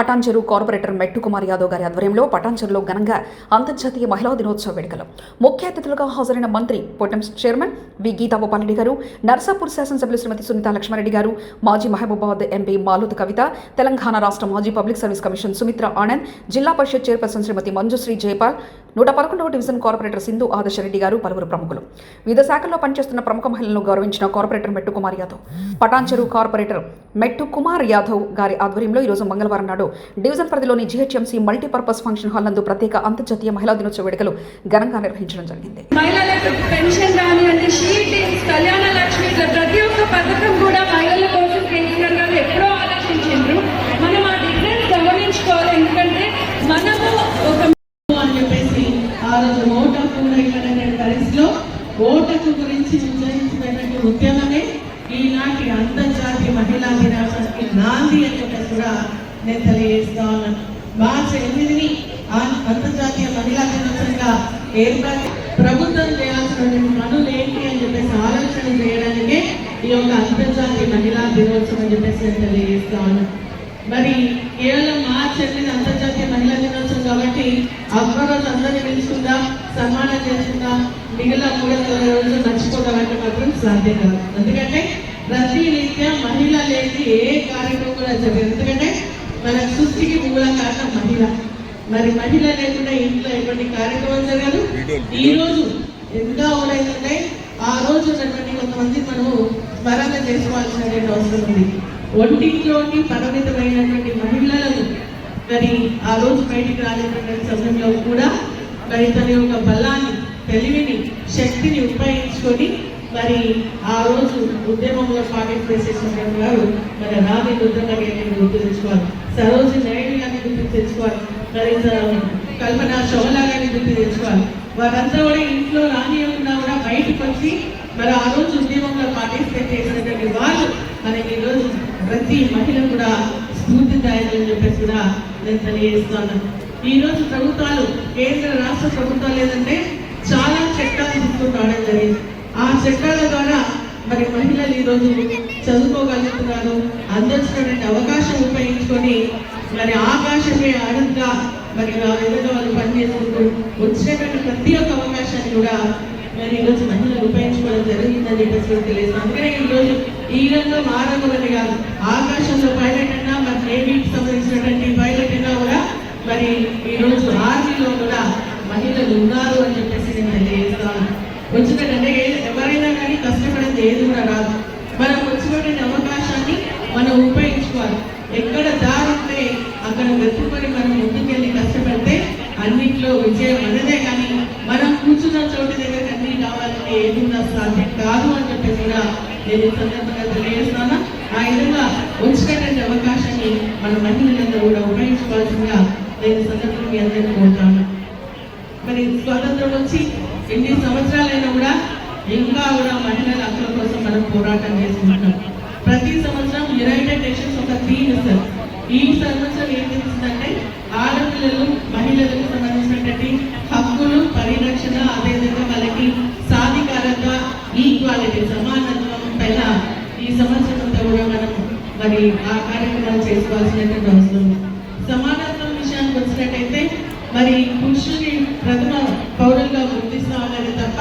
Patancheru corporator మెట్టు కుమార్ యాదవ్ గారి ఆధ్వర్యంలో పటాన్చెరులో ఘనంగా అంతర్జాతీయ మహిళా దినోత్సవ వేడుకలు. ముఖ్య అతిథులుగా హాజరైన మంత్రి protem chairman V. Geeta Gopal Reddy గారు నర్సాపూర్ శాసనసభ్యులు శ్రీమతి సునీత లక్ష్మారెడ్డి గారు మాజీ మహబూబాబాద్ ఎంపీ మాలుత కవిత తెలంగాణ రాష్ట్ర మాజీ public service commission Sumitra Anand zilla parishad chairperson Shrimati Manjushree Jayapal నూట పదకొండవ డివిజన్ కార్పొరేటర్ సింధు ఆదర్శరెడ్డి గారు పలువురు ప్రముఖులు. వివిధ శాఖల్లో పనిచేస్తున్న ప్రముఖ మహిళలను గౌరవించిన కార్పొరేటర్ మెట్టు కుమార్ యాదవ్ పటాన్చెరు కార్పొరేటర్ మెట్టు కుమార్ యాదవ్ గారి ఆధ్వర్యంలో ఈరోజు మంగళవారం నాడు డివిజన్ పరిధిలోని జీహెచ్ఎంసీ మల్టీపర్పస్ ఫంక్షన్ హాల్ నందు ప్రత్యేక అంతర్జాతీయ మహిళా దినోత్సవ వేడుకలు ఘనంగా నిర్వహించడం జరిగింది. మహిళలకు పెన్షన్ కానివ్వండి కళ్యాణ లక్ష్మి ప్రతి ఒక్క పథకం కూడా మహిళల కోసం కేసీఆర్ గారు ఎప్పుడో ఆలోచించారు మనం ఆ డిఫరెన్స్ గమనించుకోవాలి. ఎందుకంటే మనము ఒక అని చెప్పేసి ఆ రోజు ఓటకు ఇవ్వడనే పరిస్థితిలో ఓటకు గురించి నిర్ణయించినటువంటి ఉద్యమమే ఈనాటి అంతర్జాతీయ మహిళా దినోత్సవానికి నాంది అని కూడా నేను తెలియజేస్తా ఉన్నాను మార్చి ఎనిమిదిని ఆ- అంతర్జాతీయ మహిళా దినోత్సవంగా ఏర్పాటు ప్రభుత్వం చేయాల్సిన పనులు ఏంటి అని చెప్పేసి ఆలోచన చేయడానికే ఈ యొక్క అంతర్జాతీయ మహిళా దినోత్సవం అని చెప్పేసి నేను తెలియజేస్తా ఉన్నాను మరి కేవలం మార్చి ఎనిమిది అంతర్జాతీయ మహిళా దినోత్సవం కాబట్టి అక్బర్ అందరినీ పిలుచుకుందాం సన్మానం చేసుకుందాం మిగిలిన మూడు వందల రోజులు మర్చిపోతాం మాత్రం సాధ్యం కాదు. ఎందుకంటే ప్రతి నిత్యం మహిళ లేని ఏ కార్యక్రమం కూడా జరగదు. ఎందుకంటే మన సృష్టికి మూల కారణం మహిళ. మరి మహిళ లేకుండా ఇంట్లో ఎటువంటి కార్యక్రమం జరగదు. ఈ రోజు ఎంత ఊరైందంటే ఆ రోజు ఉన్నటువంటి కొంతమంది మనము స్మరణ చేసుకోవాల్సినటువంటి అవసరం ఉంది. ఒంటింట్లోని పరిమితమైనటువంటి మహిళలను మరి ఆ రోజు బయటికి రాలేనటువంటి సమయంలో కూడా మరి తన యొక్క బలాన్ని తెలివిని శక్తిని ఉపయోగించుకొని మరి ఆ రోజు ఉద్యమంలో పార్టిసిపేట్ చేసినటువంటి వారు మరి రాణి రుద్రన్న గారిని గుర్తు తెచ్చుకోవాలి. సరోజి నాయుడు గారిని గుర్తు తెచ్చుకోవాలి. మరి కల్పన చౌలా గారిని గుర్తు తెచ్చుకోవాలి. వారంతా కూడా ఇంట్లో రానియకుండా కూడా బయటకు వచ్చి మరి ఆ రోజు ఉద్యమంలో పార్టిసిపేట్ చేసినటువంటి వాళ్ళు మనకి ఈరోజు ప్రతి మహిళ కూడా స్ఫూర్తిదాయకని చెప్పేసి కూడా నేను తెలియజేస్తున్నాను ఈరోజు ప్రభుత్వాలు కేంద్ర రాష్ట్ర ప్రభుత్వాలు ఏంటంటే చాలా చట్టాలు తీసుకుని రావడం జరిగింది. ఆ చట్టాల ద్వారా మరి మహిళలు ఈ రోజు చదువుకోగలుగుతున్నారు. అందించినటువంటి అవకాశం ఉపయోగించుకొని మరి ఆకాశమే అడుగుగా మరి నా విధంగా వాళ్ళు పనిచేసుకుంటూ వచ్చినటువంటి ప్రతి ఒక్క అవకాశాన్ని కూడా మరి ఈరోజు మహిళలు ఉపయోగించుకోవడం జరిగిందని చెప్పేసి తెలియదు అందుకనే ఈరోజు ఈ రంగంలో మారకూడదు కాదు ఆకాశంలో పైలట్ అయినా మరి నేవీకి సంబంధించినటువంటి పైలట్ అయినా కూడా మరి ఈరోజు ఆర్మీలో కూడా మహిళలు ఉన్నారు అని చెప్పేసి నేను తెలియజేస్తాను వచ్చినట్టంటే ఏ- ఎవరైనా కానీ కష్టపడింది ఏది కూడా రాదు మనం వచ్చినటువంటి అవకాశాన్ని మనం ఉపయోగించుకోవాలి. ఎక్కడ దారి ఉంటే అక్కడ వెతుక్కొని మనం ముందుకెళ్ళి కష్టపడితే అన్నిట్లో విజయం మనదే కానీ మనం కూర్చున్న చోటు దగ్గర అన్ని కావాలంటే ఏది కూడా సాధ్యం కాదు అని చెప్పి కూడా నేను సందర్భంగా తెలియజేస్తాను ఆ విధంగా వచ్చినటువంటి అవకాశాన్ని మన మహిళలందరూ కూడా ఉపయోగించుకోవాల్సిందిగా నేను సందర్భంగా మీ అందరికీ కోరుతాను. మరి స్వాతంత్రం వచ్చి ఎన్ని సంవత్సరాలైనా కూడా ఇంకా కూడా మహిళల హక్కుల కోసం మనం పోరాటం చేస్తున్నాం ప్రతి సంవత్సరం యునైటెడ్ నేషన్స్ ఒక థీమ్ ఇస్తారు ఈ సంవత్సరం ఏం తెలుస్తుందంటే ఆడపిల్లలు మహిళలకు సంబంధించినటువంటి హక్కులు పరిరక్షణ అదేవిధంగా వాళ్ళకి సాధికారత ఈక్వాలిటీ సమానత్వం పైన ఈ సంవత్సరం అంతా కూడా మనం మరి ఆ కార్యక్రమాలు చేసుకోవాల్సినటువంటి అవసరం ఉంది. సమానత్వం విషయానికి వచ్చినట్టయితే మరి పురుషుని ప్రథమ పౌర గుర్తిస్తామన్నది తప్ప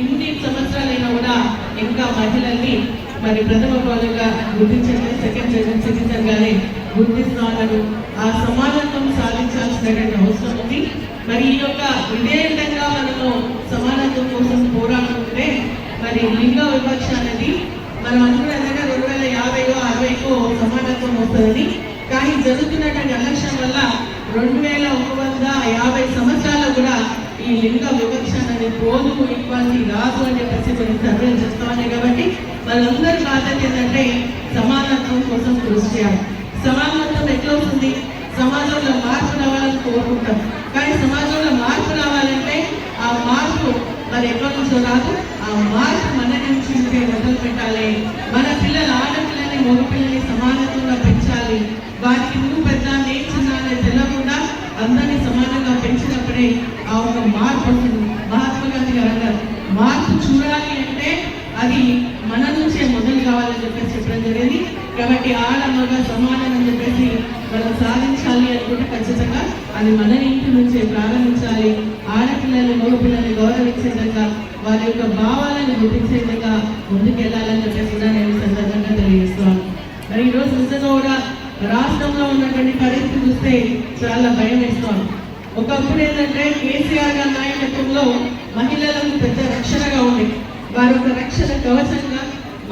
ఇన్ని సంవత్సరాలైనా కూడా ఇంకా మహిళల్ని మరి ప్రథమ పౌరులుగా గుర్తించండి సెకండ్ సిటిజన్ గానే గుర్తిస్తామన్నారు ఆ సమానత్వం సాధించాల్సినటువంటి అవసరం ఉంది. మరి ఈ యొక్క ఇదే విధంగా మనము సమానత్వం కోసం పోరాడుతుంటే మరి లింగ వివక్ష అనేది మనం అనుకున్నదంటే రెండు వేల యాభైలో అరవైకో సమానత్వం వస్తుందని. కానీ జరుగుతున్నటువంటి ఎలక్షన్ వల్ల రెండు వేల ఒక వంద యాభై సంవత్సరాలు కూడా ఈ లింగ వివక్ష అనేది పోదు ఈక్వాలిటీ రాదు అనే పరిస్థితి కొన్ని సర్వేలు చేస్తామని కాబట్టి వాళ్ళందరి బాధ్యత ఏంటంటే సమానత్వం కోసం కృషి చేయాలి. సమానత్వం ఎట్లా వస్తుంది? సమాజంలో మార్పు రావాలని కోరుకుంటాం. కానీ సమాజంలో మార్పు రావాలంటే ఆ మార్పు మరి ఎక్కడి నుంచో రాదు. ఆ మార్పు మన నుంచి మొదలు పెట్టాలి. మన పిల్లలు ఆడపిల్లని మగపిల్లని సమానత్వంగా పెంచాలి. వారికి నువ్వు పెద్ద నేను చిన్న తెలియకుండా అందరినీ సమానంగా పెంచినప్పుడే ఆ ఒక మార్పు వస్తుంది మహాత్మా గాంధీ గారు అన్నారు మార్పు చూడాలి అంటే అది మన నుంచే మొదలు కావాలని చెప్పేసి చెప్పడం జరిగింది. కాబట్టి ఆడ మగ సమానం అని చెప్పేసి మనం సాధించాలి అనుకుంటే ఖచ్చితంగా అది మన ఇంటి నుంచే ప్రారంభించాలి. ఆడపిల్లల్ని మగపిల్లల్ని గౌరవించే విధంగా వారి యొక్క భావాలను గుర్తించే విధంగా ముందుకెళ్ళాలని చెప్పేసి కూడా నేను సందర్భంగా తెలియజేస్తున్నాను. మరి ఈరోజు నిజంగా కూడా రాష్ట్రంలో ఉన్నటువంటి పరిస్థితి చూస్తే చాలా భయం వేస్తాం ఒకప్పుడు ఏంటంటే కేసీఆర్ గారి నాయకత్వంలో మహిళలకు పెద్ద రక్షణగా ఉంది. వారి యొక్క రక్షణ కవచంగా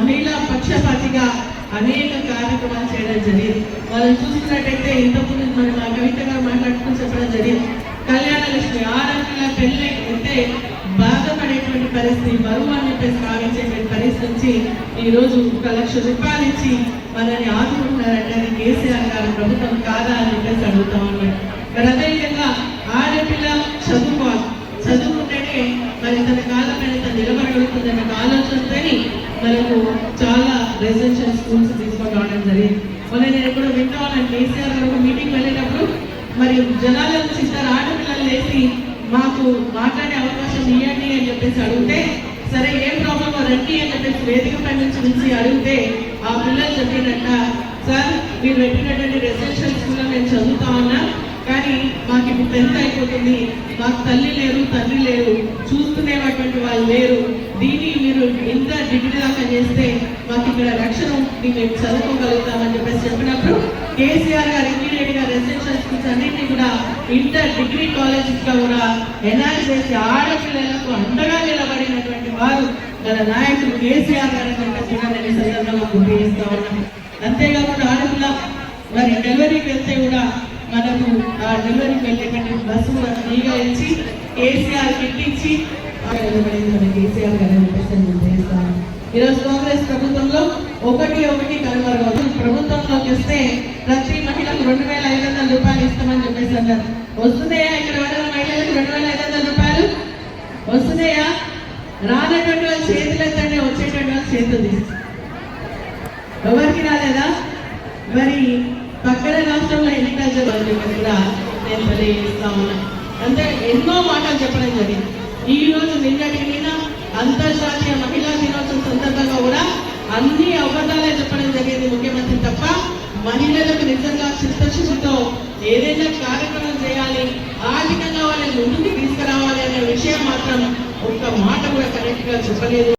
మహిళా పక్షపాతిగా అనేక కార్యక్రమాలు చేయడం జరిగింది. వాళ్ళని చూస్తున్నట్టయితే ఇంతకుముందు మనం మా కవిత గారు మాట్లాడుకుని చెప్పడం జరిగింది. కళ్యాణ లక్ష్మి ఆడపిల్ల పెళ్ళి అయితే బాధపడేటువంటి పరిస్థితి బరువు అని చెప్పేసి భావించేటువంటి పరిస్థితి నుంచి ఈరోజు ఒక లక్ష రూపాయలు ఇచ్చి మనల్ని ఆదుకుంటున్నారంటే అది కేసీఆర్ గారు ప్రభుత్వం కాదా అని చెప్పేసి అడుగుతా ఉన్నాడు అదేవిధంగా చదువుకోవాలి చదువుకుంటేనే మరి తన కాలం మీద తను నిలబడగలుగుతుందన్న ఆలోచనతోని మనకు చాలా రెసిడెన్షియల్ స్కూల్స్ తీసుకొని రావడం జరిగింది. మొన్న నేను ఎప్పుడో వింటా కేసీఆర్ గారు ఒక మీటింగ్ వెళ్ళేటప్పుడు మరి జనాల నుంచి ఆడపిల్లలు లేచి మాకు మాట్లాడే అవకాశం ఇవ్వండి అని చెప్పేసి అడిగితే సరే ఏం ప్రాబ్లం రండి అని చెప్పేసి వేదిక పై నుంచి నుంచి అడిగితే ఆ పిల్లలు చెప్పినట్ట సార్ మీరు పెట్టినట్టు రెసిడెన్షియల్ స్కూల్లో నేను చదువుతా ఉన్నా కానీ మాకు అయిపోతుంది మాకు తల్లి లేరు తండ్రి లేరు చూసుకునేటువంటి వాళ్ళు లేరు. దీన్ని మీరు ఇంత డిగ్రీ దాకా చేస్తే మాకు ఇక్కడ రక్షణ ఉంటుంది మేము చదువుకోగలుగుతామని చెప్పేసి చెప్పినప్పుడు కేసీఆర్ గారు ఇంజనీరింగ్గా రెసిడెన్షియల్ స్కూల్స్ అన్నింటినీ కూడా ఇంటర్ డిగ్రీ కాలేజెస్గా కూడా ఎన్హాన్స్ చేసి ఆడపిల్లలకు అండగా నిలబడినటువంటి వారు మన నాయకుడు కేసీఆర్ గారు అని కూడా నేను సందర్భంగా గుర్తిస్తా ఉన్నాను. అంతేకాకుండా ఆడపిల్ల మరి డెలివరీకి వెళ్తే కూడా మనకు ఆ డెలివరీకి వెళ్ళేటువంటి బస్సు ఫ్రీగా ఇచ్చి కేసీఆర్ కిట్ ఇచ్చి ఆ నిలబడింది మన కేసీఆర్ గారు అని చెప్పేసి ఈరోజు కాంగ్రెస్ ప్రభుత్వంలో ఒకటి ఒకటి కనుమరుగవుతుంది ప్రభుత్వంలోకి వస్తే ప్రతి మహిళకు రెండు వేల ఐదు వందల రూపాయలు ఇస్తామని చెప్పేసి అన్నారు. వస్తున్నాయా ఇక్కడ ఉన్న మహిళలకు రెండు వేల ఐదు వందల రూపాయలు? వస్తున్నాయా? రానటువంటి వాళ్ళు చేతులు ఎత్తండి వచ్చేటువంటి వాళ్ళు చేతులు తీస్తారు ఎవరికి రాలేదా? మరి రాష్ట్రంలో ఎన్నికలు విధంగా నేను తెలియజేస్తా ఉన్నా అంటే ఎన్నో మాటలు చెప్పడం జరిగింది. ఈ రోజు నిన్నటి నిన్న అంతర్జాతీయ మహిళా దినోత్సవం సందర్భంగా కూడా అన్ని అబద్ధాలే చెప్పడం జరిగింది ముఖ్యమంత్రి తప్ప మహిళలకు నిజంగా చిత్తశుద్ధితో ఏదైనా కార్యక్రమం చేయాలి ఆర్థికంగా వాళ్ళని ముందుకు తీసుకురావాలి అనే విషయం మాత్రం ఒక్క మాట కూడా కరెక్ట్గా చెప్పలేదు.